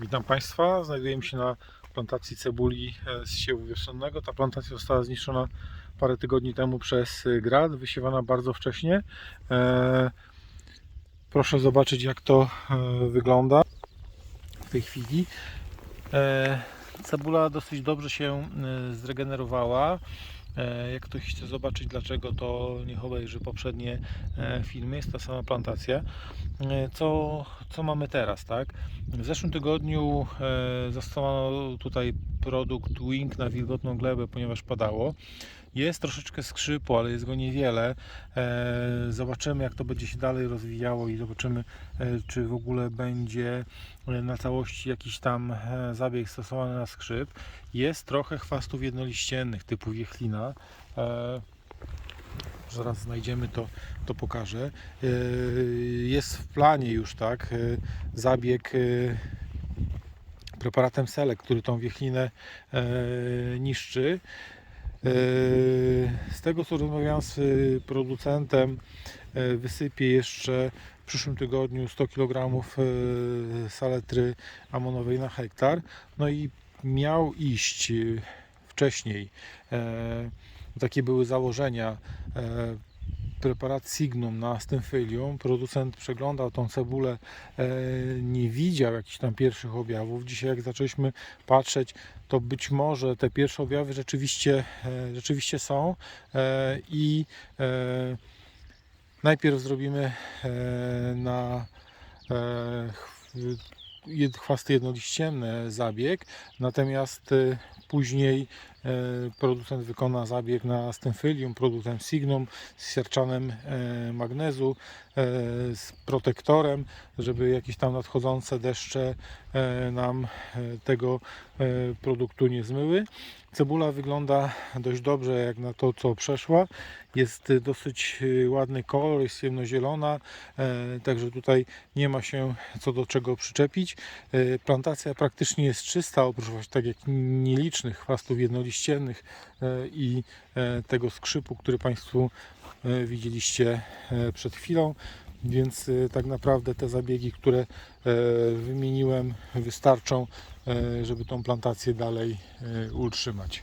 Witam Państwa. Znajdujemy się na plantacji cebuli e, z siewu wiosennego. Ta plantacja została zniszczona parę tygodni temu przez e, grad, wysiewana bardzo wcześnie. E, Proszę zobaczyć jak to wygląda w tej chwili. Cebula dosyć dobrze się zregenerowała. E, Jak ktoś chce zobaczyć dlaczego, to niech obejrzy poprzednie e, filmy. Jest ta sama plantacja. E, Co, co mamy teraz, tak? W zeszłym tygodniu zastosowano tutaj produkt Wing na wilgotną glebę, ponieważ padało. Jest troszeczkę skrzypu, ale jest go niewiele. E, Zobaczymy, jak to będzie się dalej rozwijało i zobaczymy, e, czy w ogóle będzie e, na całości jakiś tam zabieg stosowany na skrzyp. Jest trochę chwastów jednoliściennych typu wiechlina. Zaraz znajdziemy to, to pokażę. Jest w planie już tak zabieg preparatem Selek, który tą wiechlinę e, niszczy. E, Z tego co rozmawiałem z e, producentem, e, wysypię jeszcze w przyszłym tygodniu 100 kg saletry amonowej na hektar. No i miał iść wcześniej. Takie były założenia. Preparat Signum na stymfylium. Producent przeglądał tą cebulę, e, nie widział jakichś tam pierwszych objawów. Dzisiaj jak zaczęliśmy patrzeć, to być może te pierwsze objawy rzeczywiście, e, rzeczywiście są e, i najpierw zrobimy na chwasty jednoliścienne zabieg, natomiast później producent wykona zabieg na stymfylium, produktem Signum z siarczanem e, magnezu, e, z protektorem, żeby jakieś tam nadchodzące deszcze e, nam e, tego e, produktu nie zmyły. Cebula wygląda dość dobrze jak na to, co przeszła. Jest e, dosyć e, ładny kolor, jest ciemnozielona, e, także tutaj nie ma się co do czego przyczepić. E, Plantacja praktycznie jest czysta, oprócz tak jak nielicznych chwastów jednoliściennych e, i e, tego skrzypu, który Państwu e, widzieliście przed chwilą. Więc tak naprawdę te zabiegi, które wymieniłem, wystarczą, żeby tą plantację dalej utrzymać.